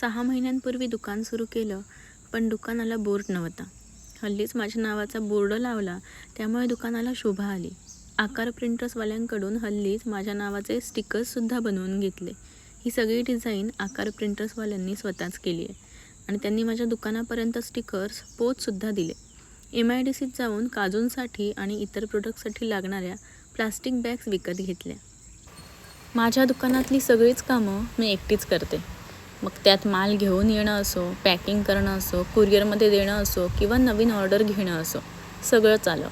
सहा महिन्यांपूर्वी दुकान सुरू केलं पण दुकानाला बोर्ड नव्हता. हल्लीच माझ्या नावाचा बोर्ड लावला त्यामुळे दुकानाला शोभा आली. आकार प्रिंटर्सवाल्यांकडून हल्लीच माझ्या नावाचे स्टिकर्ससुद्धा बनवून घेतले. ही सगळी डिझाईन आकार प्रिंटर्सवाल्यांनी स्वतःच केली आहे आणि त्यांनी माझ्या दुकानापर्यंत स्टिकर्स पोचसुद्धा दिले. एम आय डी सीत जाऊन काजूंसाठी आणि इतर प्रोडक्टसाठी लागणाऱ्या प्लास्टिक बॅग्स विकत घेतल्या. माझ्या दुकानातली सगळीच कामं मी एकटीच करते. मग त्यात माल घेऊन येणं असो पॅकिंग करणं असो कुरिअरमध्ये देणं असो किंवा नवीन ऑर्डर घेणं असो सगळं चालं.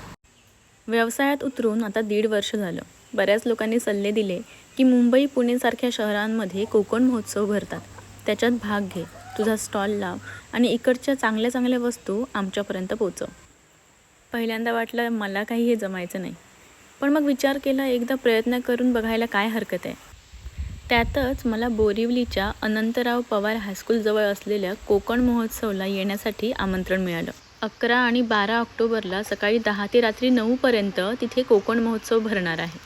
व्यवसायात उतरून आता दीड वर्ष झालं. बऱ्याच लोकांनी सल्ले दिले की मुंबई पुणेसारख्या शहरांमध्ये कोकण महोत्सव भरतात. त्याच्यात भाग घे तुझा स्टॉल लाव आणि इकडच्या चांगल्या चांगल्या वस्तू आमच्यापर्यंत पोचव. पहिल्यांदा वाटलं मला काही हे जमायचं नाही. पण मग विचार केला एकदा प्रयत्न करून बघायला काय हरकत आहे? त्यातच मला बोरिवलीच्या अनंतराव पवार हायस्कूलजवळ असलेल्या कोकण महोत्सवला येण्यासाठी आमंत्रण मिळालं. अकरा आणि बारा ऑक्टोबरला सकाळी दहा ते रात्री नऊपर्यंत तिथे कोकण महोत्सव भरणार आहे.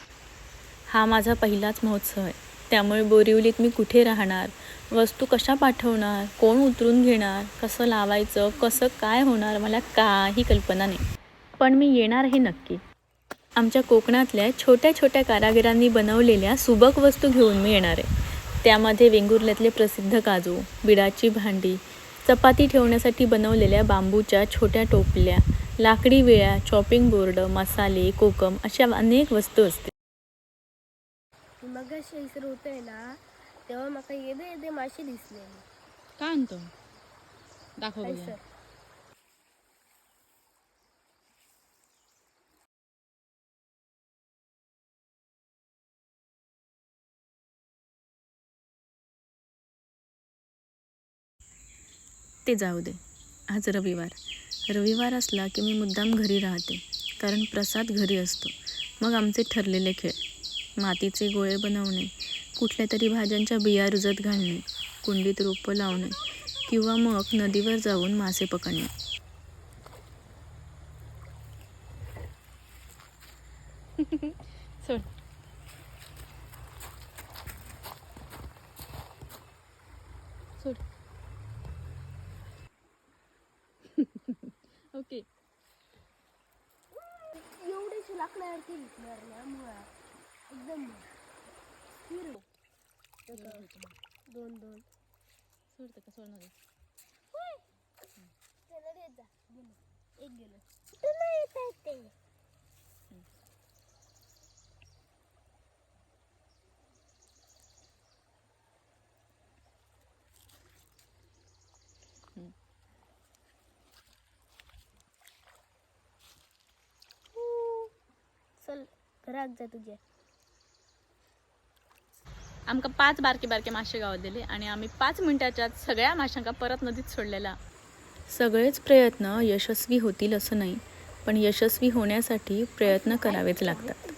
हा माझा पहिलाच महोत्सव आहे. त्यामुळे बोरिवलीत मी कुठे राहणार? वस्तू कशा पाठवणार? कोण उतरून घेणार? कसं लावायचं? कसं काय होणार? मला काही कल्पना नाही. पण मी येणार हे नक्की. आमच्या कोकणातल्या छोट्या छोट्या कारागिरांनी बनवलेल्या सुबक वस्तू घेऊन मी येणार आहे. त्यामध्ये वेंगुर्ल्यातले प्रसिद्ध काजू बिडाची भांडी चपाती ठेवण्यासाठी बनवलेल्या बांबूच्या छोट्या टोपल्या लाकडी विळ्या चॉपिंग बोर्ड मसाले कोकम अशा अनेक वस्तू असते मग ना तेव्हा म्हाका येदे येदे माशी दिसलेली काय आणतो? दाखव ते जाऊ दे. आज रविवार. रविवार असला की मी मुद्दाम घरी राहते कारण प्रसाद घरी असतो. मग आमचे ठरलेले खेळ. मातीचे गोळे बनवणे कुठल्या तरी भाज्यांच्या बिया रुजत घालणे कुंडीत रोपं लावणे किंवा मग नदीवर जाऊन मासे पकडणे. सोड. सोड. ओके. लाकडावरती घेतल्यावर ना मुळा एकदम स्थिर. दोन दोन. सोड का? सोडणार गेलं एक गेलं. तुला येत आहे ते? घरात जा तुझ्या आमका पाच बारके बारके मासे गावात दिले आणि आम्ही पाच मिनिटाच्या आत सगळ्या माशांका परत नदीत सोडलेला. सगळेच प्रयत्न यशस्वी होतील असं नाही पण यशस्वी होण्यासाठी प्रयत्न करावेच लागतात.